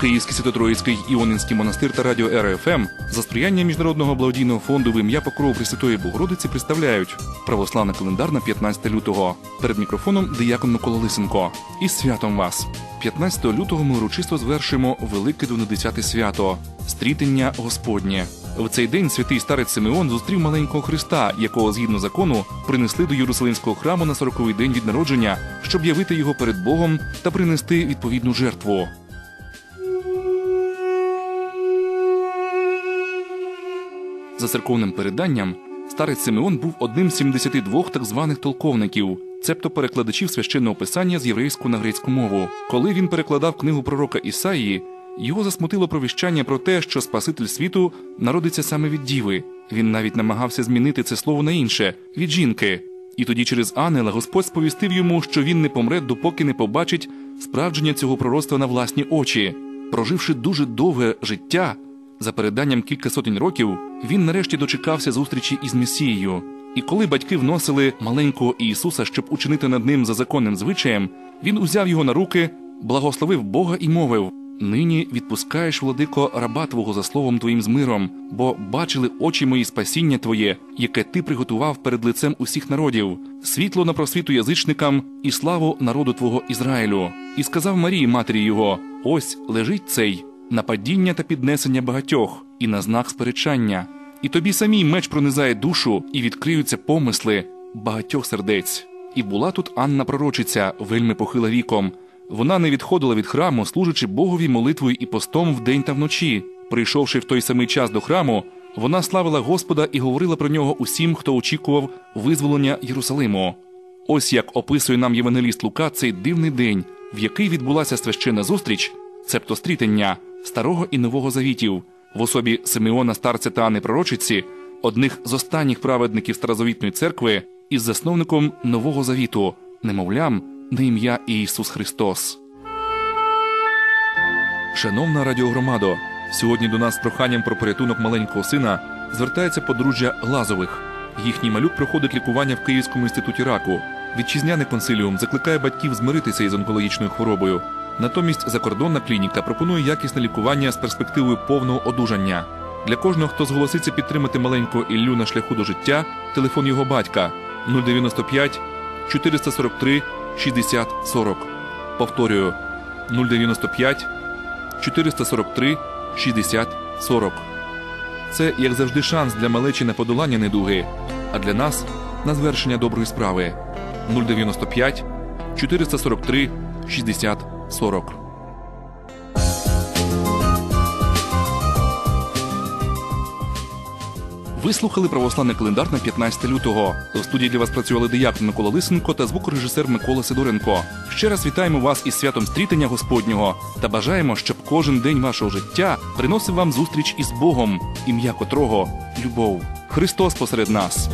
Київський Свято-Троїцький Іонинський монастир та радіо РФМ за сприяння Міжнародного благодійного фонду в ім'я Покрову Пресвятої Богородиці представляють православний календар на 15 лютого. Перед мікрофоном диякон Микола Лисенко. І святом вас! 15 лютого ми урочисто звершимо велике двонадесяте свято стрітення Господнє. В цей день святий старець Симеон зустрів маленького Христа, якого згідно закону принесли до Єрусалимського храму на сороковий день від народження, щоб явити його перед Богом та принести відповідну жертву. За церковним переданням, старець Симеон був одним з 72 так званих толковників, цебто перекладачів священного писання з єврейську на грецьку мову. Коли він перекладав книгу пророка Ісаїї, його засмутило провіщання про те, що Спаситель світу народиться саме від діви. Він навіть намагався змінити це слово на інше від жінки. І тоді через ангела Господь сповістив йому, що він не помре, допоки не побачить справдження цього пророцтва на власні очі. Проживши дуже довге життя, за переданням кілька сотень років, він нарешті дочекався зустрічі із Месією. І коли батьки вносили маленького Ісуса, щоб учинити над ним за законним звичаєм, він узяв його на руки, благословив Бога і мовив: Нині відпускаєш, владико, раба твого за словом твоїм з миром, бо бачили очі мої спасіння Твоє, яке ти приготував перед лицем усіх народів, світло на просвіту язичникам і славу народу Твого Ізраїлю. І сказав Марії, матері його: Ось лежить цей на падіння та піднесення багатьох, і на знак сперечання. І тобі самій меч пронизає душу, і відкриються помисли багатьох сердець. І була тут Анна пророчиця, вельми похила віком. Вона не відходила від храму, служачи Богові молитвою і постом вдень та вночі. Прийшовши в той самий час до храму, вона славила Господа і говорила про нього усім, хто очікував визволення Єрусалиму. Ось як описує нам євангеліст Лука цей дивний день, в який відбулася священна зустріч, цебто стрітення старого і нового завітів, в особі Симеона старця та Анни Пророчиці, одних з останніх праведників старозавітної церкви, із засновником Нового Завіту, немовлям на ім'я Ісус Христос. Шановна радіогромадо, сьогодні до нас з проханням про порятунок маленького сина звертається подружжя Глазових. Їхній малюк проходить лікування в Київському інституті раку. Вітчизняний консиліум закликає батьків змиритися із онкологічною хворобою. Натомість закордонна клініка пропонує якісне лікування з перспективою повного одужання. Для кожного, хто зголоситься підтримати маленького Іллю на шляху до життя, телефон його батька 095 443 60 40. Повторюю 095 443 60 40. Це, як завжди, шанс для малечі на подолання недуги, а для нас на звершення доброї справи 095 443 60 40. Ви слухали православний календар на 15 лютого. В студії для вас працювали диякон Микола Лисенко та звукорежисер Микола Сидоренко. Ще раз вітаємо вас із святом стрітення Господнього та бажаємо, щоб кожен день вашого життя приносив вам зустріч із Богом, ім'я котрого любов. Христос посеред нас.